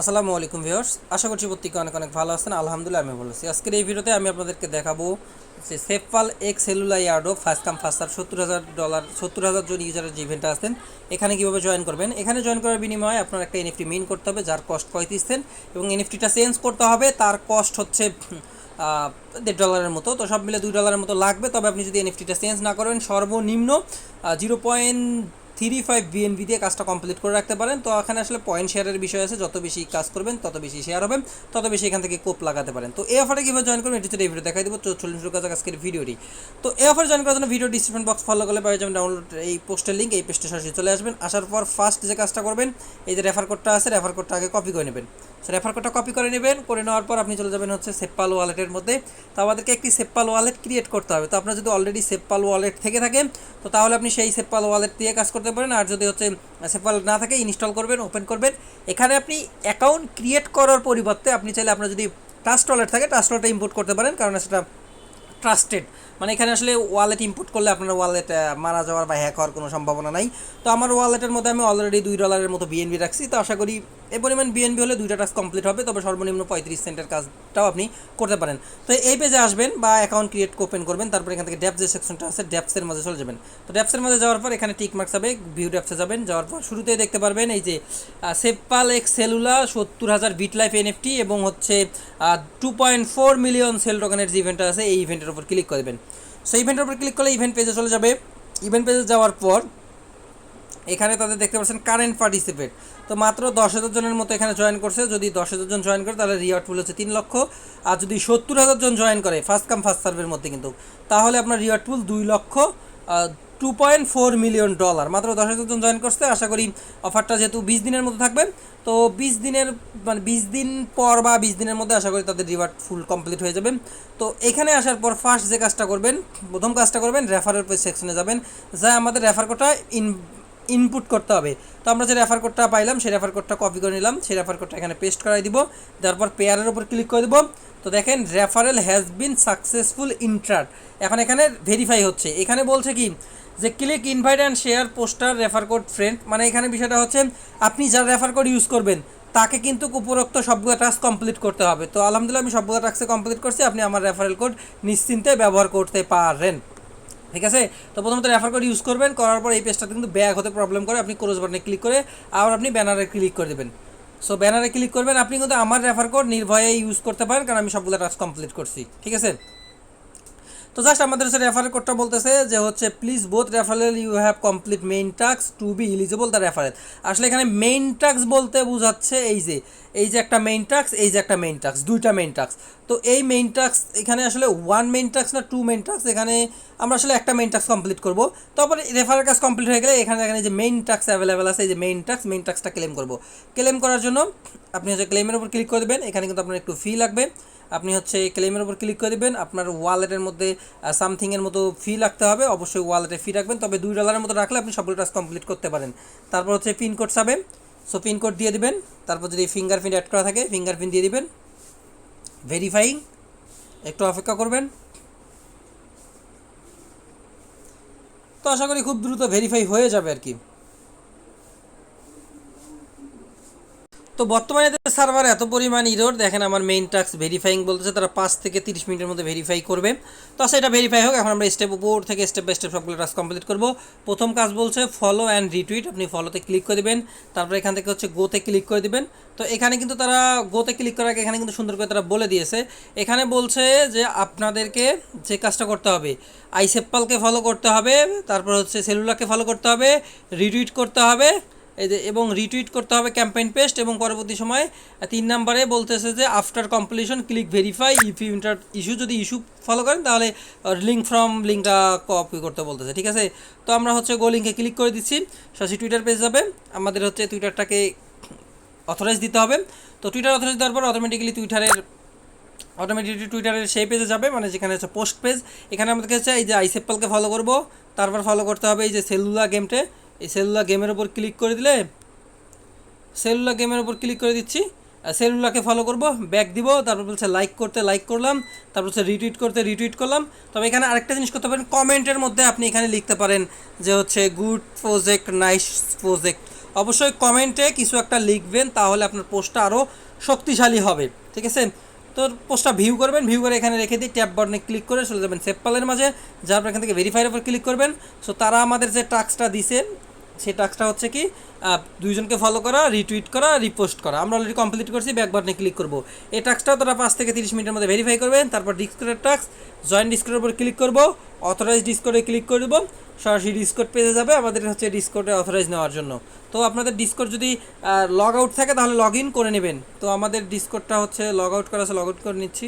আসসালামু আলাইকুম ভিউয়ার্স, আশা করছি প্রত্যেকে অনেক অনেক ভালো আছেন। আলহামদুলিল্লাহ আমি ভালো আছি। আজকের এই ভিডিওতে আমি আপনাদেরকে দেখাবো যে সেফপাল এক্স সেলুলা ইয়ার্ডো ফার্স্ট কাম ফার্স্ট সার সত্তর হাজার ডলার সত্তর হাজার জন ইউজারের যে ইভেন্টটা আছেন, এখানে কীভাবে জয়েন করবেন? এখানে জয়েন করার বিনিময়ে আপনার একটা এনএফটি মেইন করতে হবে, যার কস্ট পঁয়ত্রিশ সেন্ট এবং এনএফটিটা চেঞ্জ করতে হবে। তার কস্ট হচ্ছে দেড় ডলারের মতো। তো সব মিলে দুই ডলারের মতো লাগবে। তবে আপনি যদি এনএফটিটা চেঞ্জ না করেন, সর্বনিম্ন zero point three five BNB দিয়ে কাজটা কমপ্লিট করে রাখতে পারেন। তো এখানে আসলে পয়েন্ট শেয়ারের বিষয় আছে, যত বেশি কাজ করবেন, তত বেশি শেয়ার হবে, তত বেশি এখান থেকে কোপ লাগাতে পারেন। তো এই অফারে কীভাবে জয়েন করবেন এটি ভিডিও দেখাই দেবো তো চল্লিশ কাজ আজকের ভিডিওটি তো এই অফারে জয়েন করার জন্য ভিডিও ডিসক্রিপশন বক্স ফলো করলে পাওয়া যাবেন ডাউনলোড এই পোস্টের লিঙ্ক এই পেস্টে সরাসরি চলে আসবেন। আসার পর ফার্স্ট যে কাজটা করবেন, এই যে রেফার কোডটা আছে রেফার কোডটা আগে কপি করে নেবেন। সো রেফার কোডটা কপি করে নেবেন, করে নেওয়ার পর আপনি চলে যাবেন হচ্ছে সেপ্পাল ওয়ালেটের মধ্যে। তো আমাদেরকে একটি সেপ্পাল ওয়ালেট ক্রিয়েট করতে হবে। তো আপনার যদি অলরেডি সেপ্পাল ওয়ালেট থেকে থাকে তো তাহলে আপনি সেই সেপ্পাল ওয়ালেট দিয়ে কাজ করতে পারেন। আর যদি হচ্ছে সেপ্পাল না থাকে ইনস্টল করবেন ওপেন করবেন। এখানে আপনি অ্যাকাউন্ট ক্রিয়েট করার পরিবর্তে আপনি চাইলে আপনার যদি ট্রাস্ট ওয়ালেট থাকে ট্রাস্ট ওয়ালেটটা ইম্পোর্ট করতে পারেন, কারণ সেটা ট্রাস্টেড মানে এখানে আসলে ওয়ালেট ইম্পোর্ট করলে আপনার ওয়ালেট মারা যাওয়ার বা হ্যাক হওয়ার কোনো সম্ভাবনা নাই। তো আমার ওয়ালেটের মধ্যে আমি অলরেডি দুই ডলারের মতো বিএনবি রাখছি। তো আশা করি এই পরিমাণ বিএনবি হলে দুইটা টাস্ক কমপ্লিট হবে, তবে সর্বনিম্ন পঁয়ত্রিশ সেন্টের কাজটাও আপনি করতে পারেন। তো এই পেজে আসবেন বা অ্যাকাউন্ট ক্রিয়েট ওপেন করবেন, তারপর এখান থেকে ড্যাপস যে সেকশনটা আছে ড্যাপসের মাঝে চলে যাবেন। তো ড্যাপসের মাঝে যাওয়ার পর এখানে টিক মার্কস হবে ভিউ ড্যাপসে যাবেন, যাওয়ার পর শুরুতেই দেখতে পারবেন এই যে সেপাল এক্স সেলুলা সত্তর হাজার বিট লাইফ এনএফটি এবং হচ্ছে two point four million sale টোকেনের যে ইভেন্টটা আছে, এই ইভেন্টের উপর ক্লিক করে দেবেন। সো ইভেন্টের উপর ক্লিক করলে ইভেন্ট পেজে চলে যাবে। ইভেন্ট পেজে যাওয়ার পর, এখানে তাদের দেখতে পাচ্ছেন কারেন্ট পার্টিসিপেট তো মাত্র দশ হাজার জনের মতো এখানে জয়েন করছে। যদি দশ হাজার জন জয়েন করে, তাহলে রিওয়ার্ড পুল হচ্ছে তিন লক্ষ। আর যদি সত্তর হাজার জন জয়েন করে ফার্স্ট কাম ফার্স্ট সার্ভের মধ্যে কিন্তু। তাহলে আপনার রিওয়ার্ড পুল দুই লক্ষ two point four million dollar মাত্র দশ হাজার জন জয়েন করছে। আশা করি অফারটা যেহেতু বিশ দিনের মতো থাকবে, তো বিশ দিনের মানে বিশ দিন পর বা বিশ দিনের মধ্যে আশা করি তাদের রিওয়ার্ড ফুল কমপ্লিট হয়ে যাবে। তো এখানে আসার পর ফার্স্ট যে কাজটা করবেন, প্রথম কাজটা করবেন রেফারের সেকশনে যাবেন যা আমাদের রেফার কোডটা ইন ইনপুট করতে হবে। তো আমরা যে রেফার কোডটা পাইলাম, সেই রেফার কোডটা কপি করে নিলাম। সেই রেফার কোডটা এখানে পেস্ট করাই দিব। তারপর পেয়ারের উপর ক্লিক করে দিব। তো দেখেন রেফারেল হ্যাজ বিন সাকসেসফুল ইন্ট্রাট এখন এখানে ভেরিফাই হচ্ছে। এখানে বলছে কি যে click invite and share poster refer code friend মানে এখানে বিষয়টা হচ্ছে আপনি যার রেফার কোড ইউজ করবেন, তাকে কিন্তু উপরোক্ত সবগুলো টাস্ক কমপ্লিট করতে হবে। তো আলহামদুলিল্লাহ আমি সবগুলো টাস্কে কমপ্লিট করছি, আপনি আমার রেফারেল কোড নিশ্চিন্তে ব্যবহার করতে পারেন। ঠিক আছে? তো প্রথমত রেফার কোড ইউজ করবেন, করার পর এই পেজটাতে কিন্তু ব্যাগ হতে প্রবলেম করে, আপনি ক্রোজ বাটনে ক্লিক করে আবার আপনি ব্যানারে ক্লিক করে দেবেন। সো ব্যানারে ক্লিক করবেন, আপনি কিন্তু আমার রেফার কোড নির্ভয়ে ইউজ করতে পারেন, কারণ আমি সবগুলো টাস্ক কমপ্লিট করছি। ঠিক আছে? তো জাস্ট আমাদের হচ্ছে রেফারেল কোডটা বলতেছে যে হচ্ছে please both referral you have complete main task to be eligible the referral আসলে এখানে মেইন টাস্ক বলতে বোঝাচ্ছে এই যে এই যে একটা মেইন টাস্ক এই যে একটা মেইন টাস্ক দুইটা মেইন টাস্ক তো এই মেইন টাস্ক এখানে আসলে ওয়ান মেইন টাস্ক না টু মেইন টাস্ক এখানে আমরা আসলে একটা মেইন টাস্ক কমপ্লিট করব। তারপরে রেফারেল কাজ কমপ্লিট হয়ে গেলে এখানে এখানে যে মেইন টাস্ক অ্যাভেলেবেল আছে, এই যে মেইন টাস্ক মেইন টাস্কটা ক্লেম করব। ক্লেম করার জন্য আপনি হচ্ছে ক্লেমের উপর ক্লিক করে দেবেন, এখানে কিন্তু আপনার একটু ফি লাগবে। আপনি হচ্ছে ক্লেমের উপর ক্লিক করে দেবেন, আপনার ওয়ালেটের মধ্যে সামথিংয়ের মতো ফি রাখতে হবে, অবশ্যই ওয়ালেটে ফি রাখবেন, তবে দুই ডলারের মতো রাখলে আপনি সবগুলো টাস্ক কমপ্লিট করতে পারেন। তারপর হচ্ছে পিনকোড চাবেন সো পিনকোড দিয়ে দিবেন, তারপর যদি ফিঙ্গারপ্রিন্ট অ্যাড করা থাকে ফিঙ্গারপ্রিন্ট দিয়ে দিবেন ভেরিফাইং একটু অপেক্ষা করবেন। তো আশা করি খুব দ্রুত ভেরিফাই হয়ে যাবে আর কি। তো বর্তমানে সার্ভার এত পরিমাণ ইরোর দেখেন আমার মেইন টাস্ক ভেরিফাইং বলতেছে, তারা পাঁচ থেকে তিরিশ মিনিটের মধ্যে ভেরিফাই করবে। তো সেটা ভেরিফাই হোক, এখন আমরা স্টেপ উপর থেকে স্টেপ বাই স্টেপ সবগুলো টাস্ক কমপ্লিট করব। প্রথম কাজ বলছে ফলো অ্যান্ড রিটুইট আপনি ফলোতে ক্লিক করে দেবেন। তারপরে এখান থেকে হচ্ছে গোতে ক্লিক করে দেবেন। তো এখানে কিন্তু তারা গোতে ক্লিক করার আগে এখানে কিন্তু সুন্দর করে তারা বলে দিয়েছে। এখানে বলছে যে আপনাদেরকে যে কাজটা করতে হবে আইসেপ্পালকে ফলো করতে হবে, তারপর হচ্ছে সেলুলাকে ফলো করতে হবে রিটুইট করতে হবে এবং রিটুইট করতে হবে ক্যাম্পেইন পেস্ট এবং পরবর্তী সময় তিন নম্বরে বলতেছে যে after completion click verify if you enter issue যদি ইস্যু ফলো করেন, তাহলে লিঙ্ক ফ্রম লিঙ্কটা কপি করতে বলতেছে, ঠিক আছে? তো আমরা হচ্ছে গো লিঙ্কে ক্লিক করে দিচ্ছি সাথে টুইটার পেজ যাবে, আমাদের হচ্ছে টুইটারটাকে অথরাইজ দিতে হবে। তো টুইটার অথরাইজ দেওয়ার পর অটোমেটিক্যালি টুইটারের অটোমেটিকলি টুইটারের সেই পেজে যাবে মানে যেখানে হচ্ছে পোস্ট পেজ এখানে আমাদেরকে হচ্ছে এই যে আইসেপ্পালকে ফলো করব, তারপর ফলো করতে হবে এই যে সেলুলা গেমটে এই সেলুলা গেমের উপর ক্লিক করে দিলে সেলুলা গেমের উপর ক্লিক করে দিচ্ছি। সেলুলাকে ফলো করব ব্যাক দিব, তারপর বলছে লাইক করতে লাইক করলাম, তারপর হচ্ছে রিটুইট করতে রিটুইট করলাম। তবে এখানে আরেকটা জিনিস করতে পারেন, কমেন্টের মধ্যে আপনি এখানে লিখতে পারেন যে হচ্ছে গুড প্রজেক্ট নাইস প্রজেক্ট অবশ্যই কমেন্টে কিছু একটা লিখবেন, তাহলে আপনার পোস্টটা আরও শক্তিশালী হবে। ঠিক আছে? তো পোস্টটা ভিউ করবেন ভিউ করে এখানে রেখে দিয়ে ট্যাপ বাটনে ক্লিক করে চলে যাবেন সেভ পালের মাঝে, যার পর এখান থেকে ভেরিফাইয়ের উপর ক্লিক করবেন। সো তারা আমাদের যে টাস্কটা দিছে সেই টাস্কটা হচ্ছে কি দুইজনকে ফলো করা রিটুইট করা রিপোস্ট করা। আমরা অলরেডি কমপ্লিট করছি ব্যাক বাটনে ক্লিক করব। এই টাস্কটাও তারা পাঁচ থেকে তিরিশ মিনিটের মধ্যে ভেরিফাই করবেন, তারপর ডিসকোডের টাস্ক জয়েন ডিসকোডের উপর ক্লিক করব অথরাইজ ডিসকোডে ক্লিক করে দেবো সরাসরি ডিসকোড পেজে যাবে, আমাদের হচ্ছে ডিসকোডে অথরাইজ নেওয়ার জন্য। তো আপনাদের ডিসকোড যদি লগ আউট থাকে তাহলে লগ ইন করে নেবেন। তো আমাদের ডিসকোডটা হচ্ছে লগ আউট করা আছে লগ আউট করে নিচ্ছি।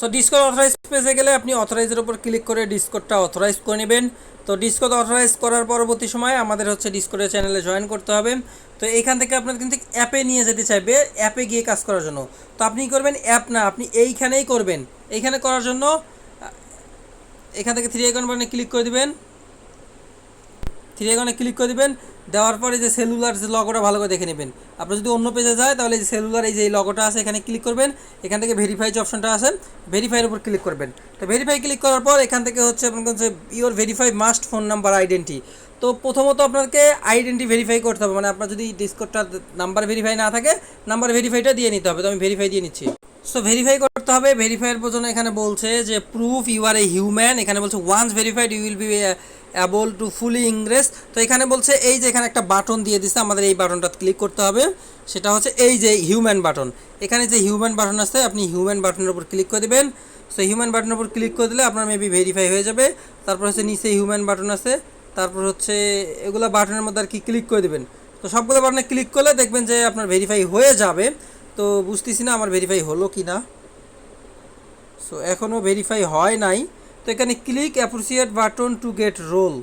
সো ডিসকোড অথরাইজ পেজে গেলে আপনি অথরাইজের উপর ক্লিক করে ডিসকোডটা অথরাইজ করে নেবেন। তো ডিসকোড অথরাইজ করার পরবর্তী সময় আমাদের হচ্ছে ডিসকোডের চ্যানেলে জয়েন করতে হবে। তো এখান থেকে আপনার কিন্তু অ্যাপে নিয়ে যেতে চাইবে অ্যাপে গিয়ে কাজ করার জন্য। তো আপনি করবেন অ্যাপ না, আপনি এইখানেই করবেন। এইখানে করার জন্য এখান থেকে থ্রি আইকন বাটনে ক্লিক করে দিবেন। থ্রি ক্লিক করে দিবেন, দেওয়ার পরে যে সেলুলার যে লগোটা ভালো করে দেখে নেবেন। আপনি যদি অন্য পেজে যায়, তাহলে এই যে সেলুলার এই যে লগোটা আছে, এখানে ক্লিক করবেন, এখান থেকে ভেরিফাই যে অপশনটা আছে ভেরিফাইয়ের উপর ক্লিক করবেন। তো ভেরিফাই ক্লিক করার পর এখান থেকে হচ্ছে আপনার কাছে your verify must phone number identity তো প্রথমত আপনাকে আইডেন্টি ভেরিফাই করতে হবে মানে আপনার যদি ডিসকোডটার নাম্বার ভেরিফাই না থাকে নাম্বার ভেরিফাইটা দিয়ে নিতে হবে। তো আমি ভেরিফাই দিয়ে নিচ্ছি। সো ভেরিফাই করতে হবে ভেরিফাইয়ের জন্য এখানে বলছে যে proof you are a human এখানে বলছে once verified you will be able to fully engage. তো এখানে বলছে এই যে এখানে একটা বাটন দিয়ে দিচ্ছে আমাদের এই বাটনটা ক্লিক করতে হবে। সেটা হচ্ছে এই যে হিউম্যান বাটন। এখানে যে হিউম্যান বাটন আছে, আপনি হিউম্যান বাটনের উপর ক্লিক করে দেবেন। সো হিউম্যান বাটনের উপর ক্লিক করে দিলে আপনার মেবি ভেরিফাই হয়ে যাবে। তারপর হচ্ছে নিচে হিউম্যান বাটন আছে। তারপর হচ্ছে এগুলো বাটনের মধ্যে আর কি ক্লিক করে দেবেন। তো সবগুলো বাটনে ক্লিক করলে দেখবেন যে আপনার ভেরিফাই হয়ে যাবে। তো বুঝতেছি না আমার ভেরিফাই হলো কি না সো এখনও ভেরিফাই হয় নাই। তো এখানে click appreciate button to get role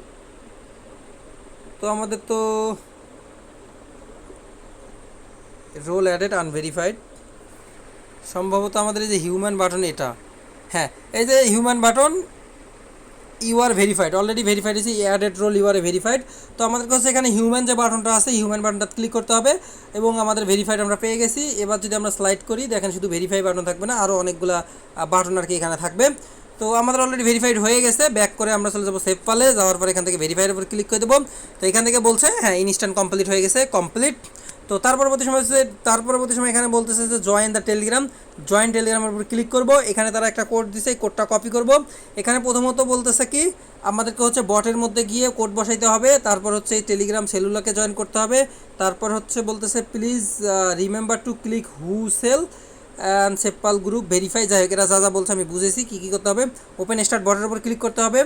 তো আমাদের তো রোল অ্যাডেড আনভেরিফাইড সম্ভবত আমাদের এই যে হিউম্যান বাটন এটা। হ্যাঁ এই যে human button you are verified already verified আছে added role you are verified তো আমাদের কাছে এখানে হিউম্যান যে বাটনটা আছে হিউম্যান বাটনটা ক্লিক করতে হবে এবং আমাদের ভেরিফাইড আমরা পেয়ে গেছি। এবার যদি আমরা স্লাইড করি, দেখেন শুধু ভেরিফাই বাটন থাকবে না আরও অনেকগুলা বাটন আর কি এখানে থাকবে। তো আমাদের অলরেডি ভেরিফাইড হয়ে গেছে ব্যাক করে আমরা চলে যাব সেভ পালে, যাওয়ার পর এখান থেকে ভেরিফাইয়ের উপর ক্লিক করে দেবো। তো এখান থেকে বলছে হ্যাঁ ইনস্ট্যান্ট কমপ্লিট হয়ে গেছে কমপ্লিট তো তার পরবর্তী সময় হচ্ছে, তার পরবর্তী সময় এখানে বলতেছে যে জয়েন দ্য টেলিগ্রাম জয়েন টেলিগ্রামের উপর ক্লিক করব, এখানে তারা একটা কোড দিছে, এই কোডটা কপি করব। এখানে প্রথমত বলতেছে কি, আমাদেরকে হচ্ছে বটের মধ্যে গিয়ে কোড বসাইতে হবে, তারপর হচ্ছে এই টেলিগ্রাম সেলুলাকে জয়েন করতে হবে। তারপর হচ্ছে বলতেছে please remember to click who sell and sepal group verify যাই হোক এরা যা যা বলছে আমি বুঝেছি, কী কী করতে হবে? ওপেন স্টার্ট বটের উপর ক্লিক করতে হবে।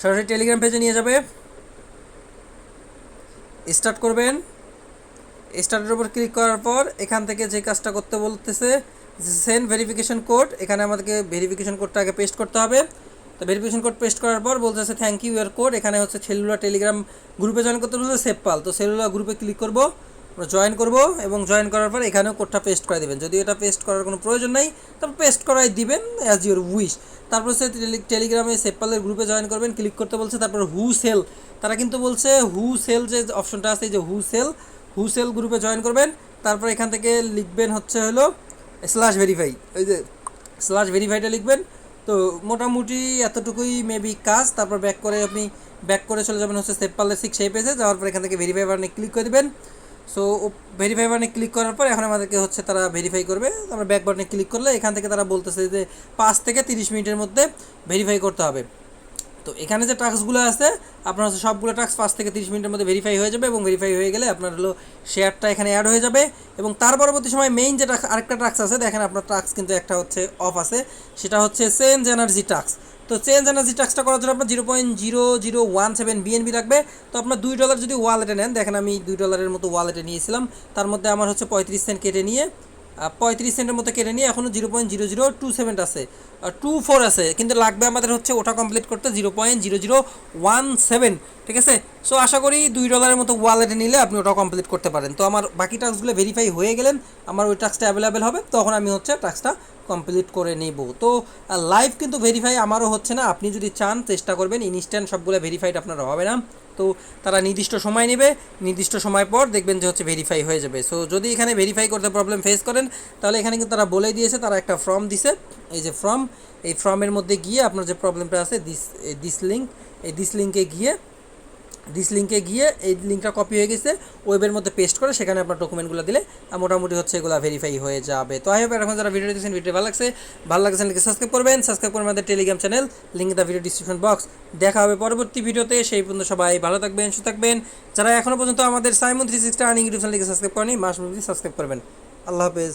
সরাসরি টেলিগ্রাম পেজে নিয়ে যাবে। স্টার্ট করবেন। স্টার্টের উপর ক্লিক করার পর এখান থেকে যে কাজটা করতে বলতেছে সেন্ড ভেরিফিকেশন কোড এখানে আমাদেরকে ভেরিফিকেশন কোডটা আগে পেস্ট করতে হবে। তো ভেরিফিকেশন কোড পেস্ট করার পর বলতেছে থ্যাংক ইউ ইয়ার কোড এখানে হচ্ছে সেলুলার টেলিগ্রাম গ্রুপে জয়েন করতে বলছে সেপপাল তো সেলুলার গ্রুপে ক্লিক করব। জয়েন করব এবং জয়েন করার পর এখানেও কোডটা পেস্ট করে দেবেন। যদি এটা পেস্ট করার কোনো প্রয়োজন নেই তারপর পেস্ট করাই দিবেন অ্যাজ ইউর উইশ তারপর টেলি- টেলিগ্রামে সেপালের গ্রুপে জয়েন করবেন ক্লিক করতে বলছে, তারপর হু সেল তারা কিন্তু বলছে হু সেল যে অপশনটা আছে যে হু সেল হু সেল গ্রুপে জয়েন করবেন। তারপর এখান থেকে লিখবেন হচ্ছে হলো স্ল্যাশ ভেরিফাই ওই যে স্ল্যাশ ভেরিফাইটা লিখবেন। তো মোটামুটি এতটুকুই মেবি কাজ। তারপর ব্যাক করে আপনি ব্যাক করে চলে যাবেন হচ্ছে স্টেপ পার্লার সিক্স সেই পেজে যাওয়ার পর এখান থেকে ভেরিফাই বাটনে ক্লিক করে দেবেন। সো ভেরিফাই বাটনে ক্লিক করার পর এখন আমাদেরকে হচ্ছে তারা ভেরিফাই করবে। আমরা ব্যাক বাটনে ক্লিক করলে এখান থেকে তারা বলতেছে যে পাঁচ থেকে তিরিশ মিনিটের মধ্যে ভেরিফাই করতে হবে। তো এখানে যে টাস্কগুলো আছে, আপনার হচ্ছে সবগুলো টাস্ক পাঁচ থেকে তিরিশ মিনিটের মধ্যে ভেরিফাই হয়ে যাবে এবং ভেরিফাই হয়ে গেলে আপনার হলো শেয়ারটা এখানে অ্যাড হয়ে যাবে এবং তার পরবর্তী সময় মেইন যে আরেকটা টাস্ক আছে, দেখেন আপনার টাস্ক কিন্তু একটা হচ্ছে অফ আছে। সেটা হচ্ছে চেঞ্জ এনার্জি টাস্ক তো চেঞ্জ এনার্জি টাস্কটা করার জন্য আপনার zero point zero zero one seven BNB লাগবে। তো আপনার দুই ডলার যদি ওয়ালেটে নেন, দেখেন আমি দুই ডলারের মতো ওয়ালেটে নিয়েছিলাম। তার মধ্যে আমার হচ্ছে পঁয়ত্রিশ সেন্ট কেটে নিয়ে পঁয়ত্রিশ সেন্টের মতো কেটে নিয়ে এখনও zero point zero zero two seven আছে। টু ফোর আছে, কিন্তু লাগবে আমাদের হচ্ছে ওটা কমপ্লিট করতে zero point zero zero one seven, ঠিক আছে? সো আশা করি দুই ডলারের মতো ওয়ালেটে নিলে আপনি ওটা কমপ্লিট করতে পারেন। তো আমার বাকি টাস্কগুলো ভেরিফাই হয়ে গেলেন, আমার ওই টাস্কটা অ্যাভেলেবেল হবে, তখন আমি হচ্ছে টাস্কটা কমপ্লিট করে নিব। তো লাইভ কিন্তু ভেরিফাই আমারও হচ্ছে না। আপনি যদি চান, চেষ্টা করবেন। ইনস্ট্যান্ট সবগুলো ভেরিফাইড আপনার হবে না। তো, তারা নির্দিষ্ট সময় নেবে। নির্দিষ্ট সময় পর দেখবেন যে হচ্ছে ভেরিফাই হয়ে যাবে। সো যদি এখানে ভেরিফাই করতে প্রবলেম ফেস করেন, তাহলে এখানে কিন্তু তারা বলে দিয়েছে, তারা একটা ফর্ম দিছে। এই যে ফর্ম এই ফর্মের মধ্যে গিয়ে আপনার যে প্রবলেমটা আছে দিস দিস লিঙ্ক এই দিস লিঙ্কে গিয়ে দিস লিঙ্কে গিয়ে এই লিঙ্কটা কপি হয়ে গেছে ওয়েবের মধ্যে পেস্ট করে সেখানে আপনার ডকুমেন্টগুলো দিলে মোটামুটি হচ্ছে এগুলো ভেরিফাই হয়ে যাবে। তো আই হোপ এখন যারা ভিডিও দেখছেন ভিডিও ভালো লাগছে ভালো লাগছে চ্যানেলকে সাবস্ক্রাইব করবেন সাবস্ক্রাইব করবেন আমাদের Telegram channel link the video description box দেখা হবে পরবর্তী ভিডিওতে সেই পর্যন্ত সবাই ভালো থাকবেন, সুস্থ থাকবেন। যারা এখনও পর্যন্ত আমাদের সাইমন থ্রি সিক্সটা আর্নিং ইউটিউব চ্যানেলকে সাবস্ক্রাইব করেনি, মাস সাবস্ক্রাইব করবেন। আল্লাহ হাফেজ।